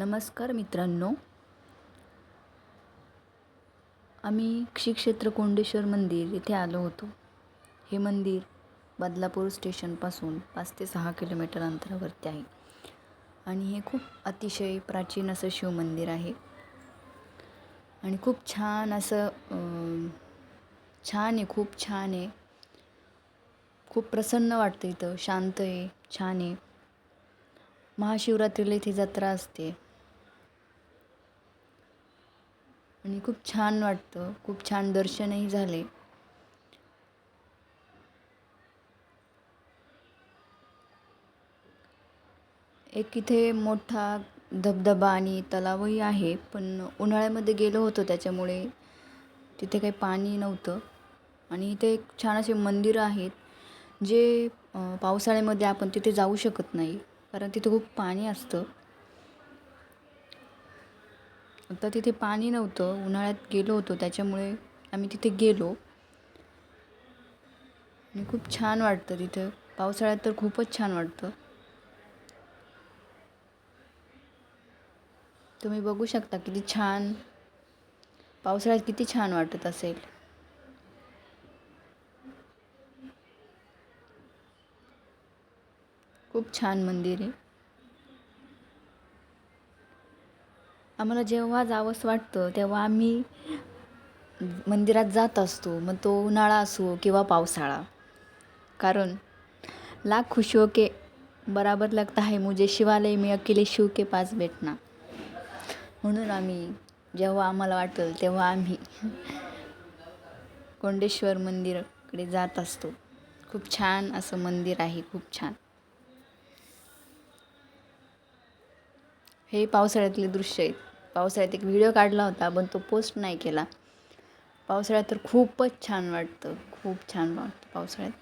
नमस्कार मित्रांनो. आम्ही श्रीक्षेत्र कोंडेश्वर मंदिर इथे आलो होतो. हे मंदिर बदलापूर स्टेशनपासून पाच ते सहा किलोमीटर अंतरावरती आहे. आणि हे खूप अतिशय प्राचीन असं शिवमंदिर आहे. आणि खूप छान असं छान आहे खूप छान आहे. खूप प्रसन्न वाटतं इथं शांत आहे छान आहे. महाशिवरात्रीला इथे जत्रा असते. आणि खूप छान वाटतं. खूप छान दर्शनही झाले. एक इथे मोठा धबधबा आणि तलावही आहे पण उन्हाळ्यामध्ये गेलो होतो त्याच्यामुळे तिथे काही पाणी नव्हतं. आणि इथे एक छान असे मंदिरं आहेत जे पावसाळ्यामध्ये आपण तिथे जाऊ शकत नाही कारण तिथे खूप पाणी असतं. आता तिथे पाणी नव्हतं उन्हाळ्यात गेलो होतो त्याच्यामुळे आम्ही तिथे गेलो. आणि खूप छान वाटतं तिथं. पावसाळ्यात तर खूपच छान वाटतं. तुम्ही बघू शकता किती छान पावसाळ्यात किती छान वाटत असेल. खूप छान मंदिर आहे. आम्हाला जेव्हा जावंसं वाटतं तेव्हा आम्ही मंदिरात जात असतो. मग तो उन्हाळा असो किंवा पावसाळा. कारण लाख खुशी हो के बराबर लगता है. मुझे शिवालय मी अकेले शिव के पास भेटना म्हणून आम्ही जेव्हा आम्हाला वाटेल तेव्हा आम्ही कोंडेश्वर मंदिराकडे जात असतो. खूप छान असं मंदिर आहे. खूप छान. हे पावसाळ्यातले दृश्य आहेत. पावसाळ्यात एक व्हिडिओ काढला होता पण तो पोस्ट नाही केला. पावसाळ्यात तर खूपच छान वाटतं खूप छान वाटतं पावसाळ्यात.